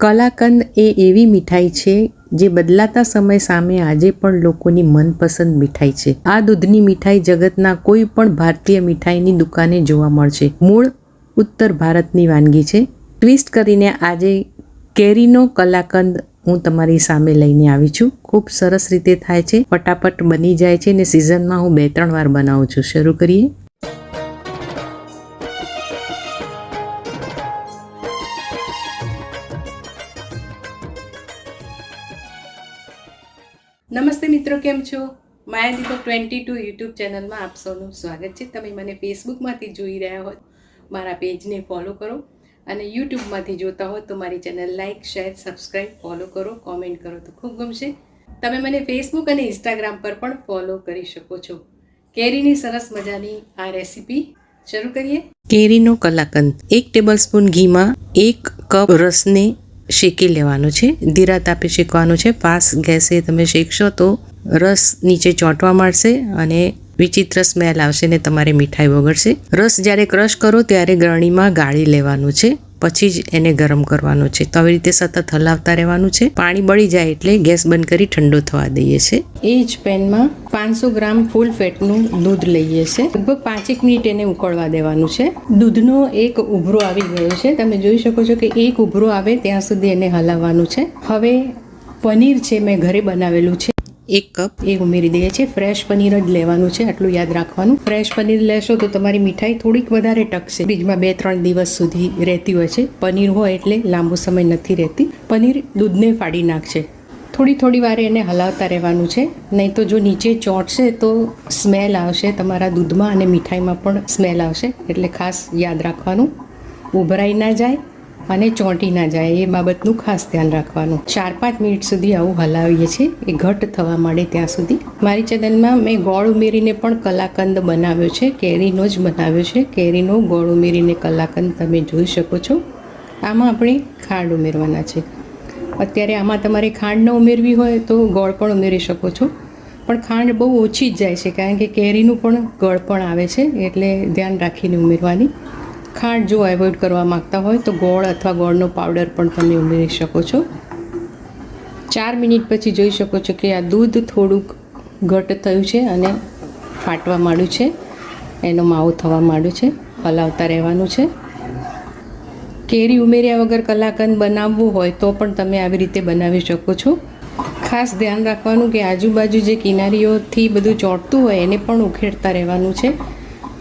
કલાકંદ એ એવી મીઠાઈ છે જે બદલાતા સમય સામે આજે પણ લોકોની મનપસંદ મીઠાઈ છે. આ દૂધની મીઠાઈ જગતના કોઈ પણ ભારતીય મીઠાઈની દુકાને જોવા મળશે. મૂળ ઉત્તર ભારતની વાનગી છે. ટ્વિસ્ટ કરીને આજે કેરીનો કલાકંદ હું તમારી સામે લઈને આવી છું. ખૂબ સરસ રીતે થાય છે. ફટાફટ બની જાય છે ને સિઝનમાં હું બે ત્રણ વાર બનાવું છું. શરૂ કરીએ. નમસ્તે મિત્રો, કેમ છો? Maya Deepak twenty two YouTube ચેનલમાં આપ સૌનું સ્વાગત છે. તમે મને ફેસબુકમાંથી જોઈ રહ્યા હો મારા પેજને ફોલો કરો અને યુટ્યુબમાંથી જોતા હો તો મારી channel like share subscribe follow કરો, કોમેન્ટ કરો તો ખૂબ ગમશે. તમે મને ફેસબુક અને ઇન્સ્ટાગ્રામ પર પણ ફોલો કરી શકો છો. કેરીની સરસ મજાની આ રેસીપી શરૂ કરીએ. કેરીનો કલાકંદ. એક ટેબલ સ્પૂન ઘીમાં એક કપ રસને શેકી લેવાનું છે ધીરા તાપે શેકવાનું છે ફાસ્ટ ગેસે તમે શેકશો તો રસ નીચે ચોંટવા માંડશે અને વિચિત્ર સ્મેલ આવશે ને તમારે મીઠાઈ વગડશે રસ જ્યારે ક્રશ કરો ત્યારે ગરણીમાં ગાળી લેવાનું છે. પછી જ એને ગરમ કરવાનો છે. તો આવી રીતે સતત હલાવતા રહેવાનું છે. પાણી બળી જાય એટલે ગેસ બંધ કરી ઠંડો થવા દઈએ છે. એ જ પેનમાં પાંચસો ગ્રામ ફૂલ ફેટનું દૂધ લઈએ છે. લગભગ પાંચેક મિનિટ એને ઉકળવા દેવાનું છે. દૂધનો એક ઉભરો આવી ગયો છે. તમે જોઈ શકો છો કે એક ઉભરો આવે ત્યાં સુધી એને હલાવવાનું છે. હવે પનીર છે, મેં ઘરે બનાવેલું છે. એક કપ એ ઉમેરી દઈએ છીએ. ફ્રેશ પનીર જ લેવાનું છે, આટલું યાદ રાખવાનું. ફ્રેશ પનીર લેશો તો તમારી મીઠાઈ થોડીક વધારે ટકશે. ફ્રીજમાં બે ત્રણ દિવસ સુધી રહેતી હોય છે. પનીર હોય એટલે લાંબો સમય નથી રહેતી. પનીર દૂધને ફાડી નાખશે. થોડી થોડી વારે એને હલાવતા રહેવાનું છે. નહીં તો જો નીચે ચોંટશે તો સ્મેલ આવશે, તમારા દૂધમાં અને મીઠાઈમાં પણ સ્મેલ આવશે. એટલે ખાસ યાદ રાખવાનું. ઉભરાઈ ના જાય. અને ચોંટી ના જાય, એ બાબતનું ખાસ ધ્યાન રાખવાનું. ચાર પાંચ મિનિટ સુધી આવું હલાવીએ છીએ. એ ઘટ થવા માંડે ત્યાં સુધી. મારી ચેનલમાં મેં ગોળ ઉમેરીને પણ કલાકંદ બનાવ્યો છે. કેરીનો જ બનાવ્યો છે. કેરીનો, ગોળ ઉમેરીને કલાકંદ તમે જોઈ શકો છો. આમાં આપણે ખાંડ ઉમેરવાના છે. અત્યારે આમાં તમારે ખાંડ ન ઉમેરવી હોય તો ગોળ પણ ઉમેરી શકો છો. પણ ખાંડ બહુ ઓછી જ જાય છે, કારણ કે કેરીનું પણ ગળ પણ આવે છે, એટલે ધ્યાન રાખીને ઉમેરવાની. ખાંડ જો એવોઇડ કરવા માગતા હોય તો ગોળ અથવા ગોળનો પાવડર પણ તમે ઉમેરી શકો છો. ચાર મિનિટ પછી જોઈ શકો છો કે આ દૂધ થોડુંક ઘટ થયું છે અને ફાટવા માંડ્યું છે. એનો માવો થવા માંડ્યું છે. હલાવતા રહેવાનું છે. કેરી ઉમેર્યા વગર કલાકંદ બનાવવું હોય તો પણ તમે આવી રીતે બનાવી શકો છો. ખાસ ધ્યાન રાખવાનું કે આજુબાજુ જે કિનારીઓથી બધું ચોંટતું હોય એને પણ ઉખેડતા રહેવાનું છે.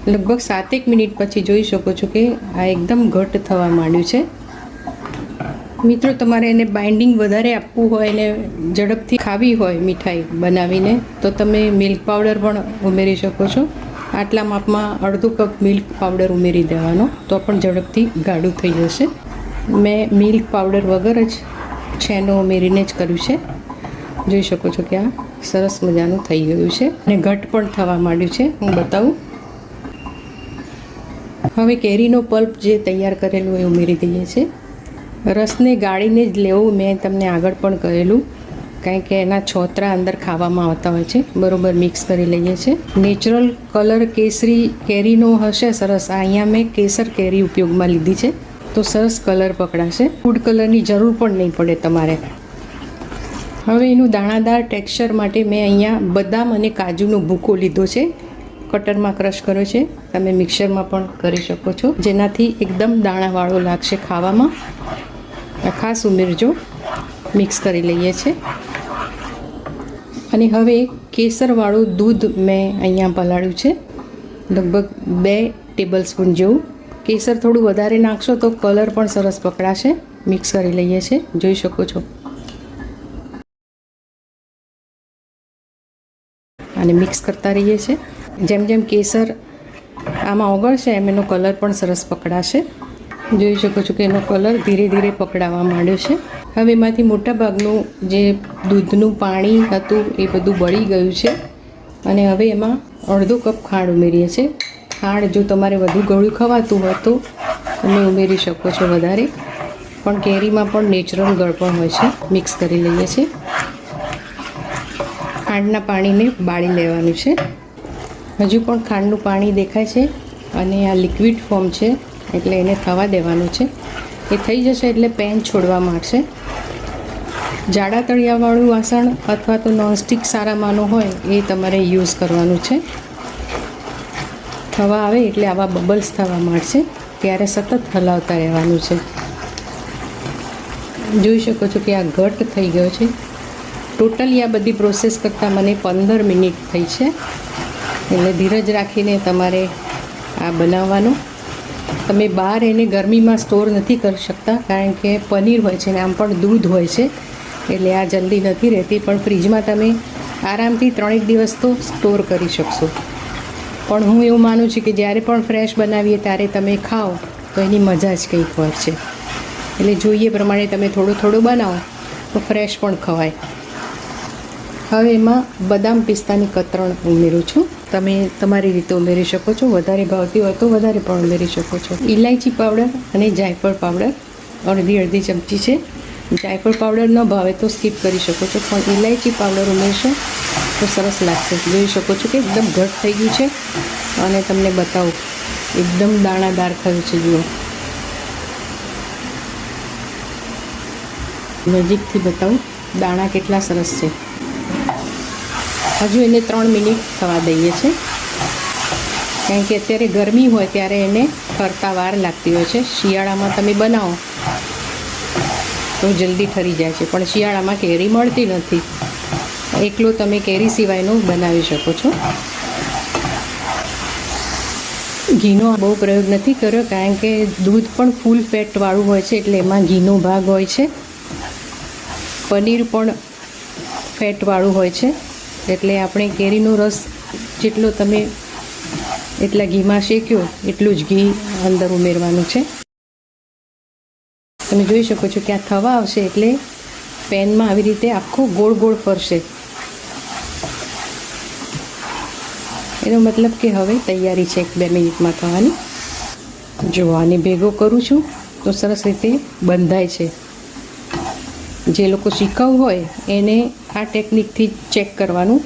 લગભગ સાતેક મિનિટ પછી જોઈ શકો છો કે આ એકદમ ઘટ થવા માંડ્યું છે. મિત્રો, તમારે એને બાઇન્ડિંગ વધારે આપવું હોય અને ઝડપથી ખાવી હોય મીઠાઈ બનાવીને, તો તમે મિલ્ક પાવડર પણ ઉમેરી શકો છો. આટલા માપમાં અડધો કપ મિલ્ક પાવડર ઉમેરી દેવાનો, તો પણ ઝડપથી ગાઢું થઈ જશે. મેં મિલ્ક પાવડર વગર જ છેનો ઉમેરીને જ કર્યું છે. જોઈ શકો છો કે આ સરસ મજાનું થઈ ગયું છે અને ઘટ પણ થવા માંડ્યું છે. હું બતાવું. હવે કેરીનો પલ્પ જે તૈયાર કરેલું એ ઉમેરી દઈએ છીએ. રસને ગાળીને જ લેવું મેં તમને આગળ પણ કહેલું. કારણ કે એના છોતરા અંદર ખાવામાં આવતા હોય છે. બરાબર મિક્સ કરી લઈએ છીએ. નેચરલ કલર કેસરી કેરીનો હશે સરસ. અહીંયા મેં કેસર કેરી ઉપયોગમાં લીધી છે. તો સરસ કલર પકડાશે. ફૂડ કલરની જરૂર પણ નહીં પડે તમારે. હવે એનું દાણાદાર ટેક્સચર માટે મેં અહીંયા બદામ અને કાજુનો ભૂકો લીધો છે. કટરમાં ક્રશ કર્યો છે. તમે મિક્સરમાં પણ કરી શકો છો. જેનાથી એકદમ દાણાવાળો લાગશે ખાવામાં. ખાસ ઉમેરજો મિક્સ કરી લઈએ છીએ અને હવે કેસરવાળું દૂધ મેં અહીંયા પલાળ્યું છે. લગભગ બે ટેબલ સ્પૂન જેવું. કેસર થોડું વધારે નાખશો તો કલર પણ સરસ પકડાશે. મિક્સ કરી લઈએ છીએ જોઈ શકો છો. અને મિક્સ કરતા રહીએ છીએ જેમ જેમ કેસર આમાં ઓગળશે, એમ એનો કલર પણ સરસ પકડાશે. જોઈ શકો છો કે એનો કલર ધીરે ધીરે પકડાવા માંડ્યો છે. હવે એમાંથી મોટા ભાગનું જે દૂધનું પાણી હતું એ બધું બળી ગયું છે. અને હવે એમાં અડધો કપ ખાંડ ઉમેરીએ છીએ. ખાંડ જો તમારે વધુ ગળ્યું ખવાતું હોય તો તમે ઉમેરી શકો છો વધારે. પણ કેરીમાં પણ નેચરલ ગળપણ હોય છે. મિક્સ કરી લઈએ છીએ. ખાંડના પાણીને બાળી લેવાનું છે. હજુ પણ ખાંડનું પાણી દેખાય છે અને આ લિક્વિડ ફોર્મ છે, એટલે એને થવા દેવાનું છે. એ થઈ જશે એટલે પેન છોડવા માંડશે. જાડા તળિયાવાળું વાસણ અથવા તો નોનસ્ટિક સારામાંનું હોય, એ તમારે યુઝ કરવાનું છે. થવા આવે એટલે આવા બબલ્સ થવા માંડશે, ત્યારે સતત હલાવતા રહેવાનું છે. જોઈ શકો છો કે આ ઘટ થઈ ગયો છે. ટોટલી આ બધી પ્રોસેસ કરતાં મને પંદર મિનિટ થઈ છે. એટલે ધીરજ રાખીને તમારે આ બનાવવાનું. તમે બહાર એને ગરમીમાં સ્ટોર નથી કરી શકતા, કારણ કે પનીર હોય છે ને, આમ પણ દૂધ હોય છે. એટલે આ જલ્દી નથી રહેતી, પણ ફ્રીજમાં તમે આરામથી ત્રણેક દિવસ તો સ્ટોર કરી શકશો. પણ હું એવું માનું છું કે જ્યારે પણ ફ્રેશ બનાવીએ ત્યારે તમે ખાઓ, તો એની મજા જ કંઈક હોય છે. એટલે જોઈએ પ્રમાણે તમે થોડું થોડું બનાવો, તો ફ્રેશ પણ ખવાય. હવે એમાં બદામ પિસ્તાની કતરણ ઉમેરું છું. તમે તમારી રીતે ઉમેરી શકો છો. વધારે ભાવતી હોય તો વધારે પણ ઉમેરી શકો છો. ઇલાયચી પાવડર અને જાયફળ પાવડર અડધી અડધી ચમચી છે. જાયફળ પાવડર ન ભાવે તો સ્કીપ કરી શકો છો. પણ ઇલાયચી પાવડર ઉમેરશો તો સરસ લાગશે. જોઈ શકો છો કે એકદમ ઘટ થઈ ગયું છે. અને તમને બતાવું, એકદમ દાણાદાર થયું છે, જુઓ. નજીકથી બતાવું, દાણા કેટલા સરસ છે. હજુ એને ત્રણ મિનિટ થવા દઈએ છે કારણ કે અત્યારે ગરમી હોય ત્યારે એને ફરતા વાર લાગતી હોય છે. શિયાળામાં તમે બનાવો તો જલ્દી ઠરી જાય છે. પણ શિયાળામાં કેરી મળતી નથી. એકલો તમે કેરી સિવાયનું બનાવી શકો છો. ઘીનો બહુ પ્રયોગ નથી કર્યો, કારણ કે દૂધ પણ ફૂલ ફેટવાળું હોય છે એટલે એમાં ઘીનો ભાગ હોય છે. પનીર પણ ફેટવાળું હોય છે. એટલે આપણે કેરીનો રસ જેટલો તમે એટલા ઘીમાં શેક્યો એટલું જ ઘી અંદર ઉમેરવાનું છે. તમે જોઈ શકો છો કે આ થવા આવશે એટલે પેનમાં આવી રીતે આખો ગોળ ગોળ ફરશે. એનો મતલબ કે હવે તૈયારી છે એક બે મિનિટમાં થવાની. જો આને ભેગો કરું છું તો સરસ રીતે બંધાય છે. જે લોકો શીખવું હોય એને આ ટેકનિકથી ચેક કરવાનું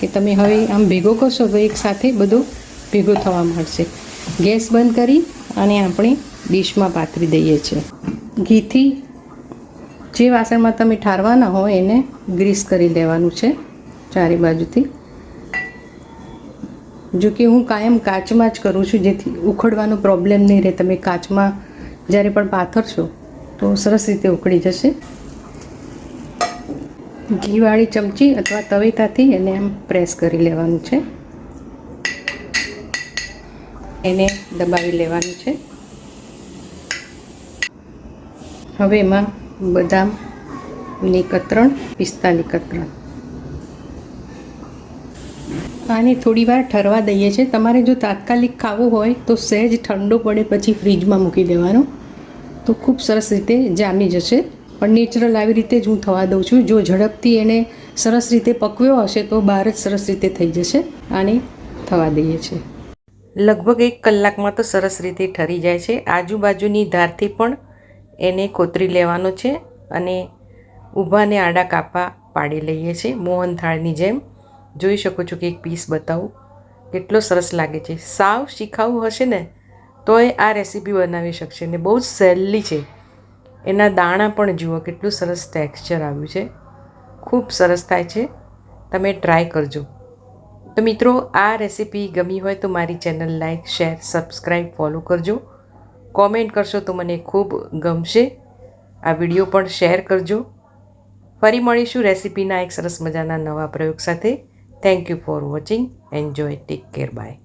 કે તમે હવે આમ ભેગો કરશો તો એક સાથે બધો ભેગો થવા મળશે ગેસ બંધ કરી અને આપણે ડીશમાં પાથરી દઈએ છીએ. ઘીથી જે વાસણમાં તમે ઠારવાના હોય એને ગ્રીસ કરી લેવાનું છે ચારે બાજુથી. જો કે હું કાયમ કાચમાં જ કરું છું, જેથી ઉખડવાનો પ્રોબ્લેમ નહીં રહે. તમે કાચમાં જ્યારે પણ પાથરશો તો સરસ રીતે ઉકળી જશે. ઘીવાળી ચમચી અથવા તવેતાથી એને આમ પ્રેસ કરી લેવાનું છે. એને દબાવી લેવાનું છે. હવે એમાં બદામની કતરણ પિસ્તાની કતરણ આને થોડી વાર ઠરવા દઈએ છીએ. તમારે જો તાત્કાલિક ખાવું હોય તો સહેજ ઠંડો પડે પછી ફ્રીજમાં મૂકી દેવાનો. તો ખૂબ સરસ રીતે જામી જશે. પણ નેચરલ આવી રીતે જ હું થવા દઉં છું. જો ઝડપથી એને સરસ રીતે પકવ્યો હશે તો બહાર જ સરસ રીતે થઈ જશે. આને થવા દઈએ છીએ. લગભગ એક કલાકમાં તો સરસ રીતે ઠરી જાય છે. આજુબાજુની ધારથી પણ એને કોતરી લેવાનો છે અને ઊભાને આડા કાપા પાડી લઈએ છીએ. મોહનથાળની જેમ. જોઈ શકો છો કે એક પીસ બતાવું. કેટલો સરસ લાગે છે. સાવ શીખાવું હશે ને તો એ આ રેસીપી બનાવી શકશે ને. બહુ જ સહેલી છે. એના દાણા પણ જુઓ, કેટલું સરસ ટેક્સચર આવ્યું છે. ખૂબ સરસ થાય છે. તમે ટ્રાય કરજો. તો મિત્રો, આ રેસીપી ગમી હોય તો મારી channel like share subscribe follow કરજો. કોમેન્ટ કરશો તો મને ખૂબ ગમશે. આ વીડિયો પણ શેર કરજો. ફરી મળીશું રેસીપીના એક સરસ મજાના નવા પ્રયોગ સાથે. Thank you for watching enjoy take care bye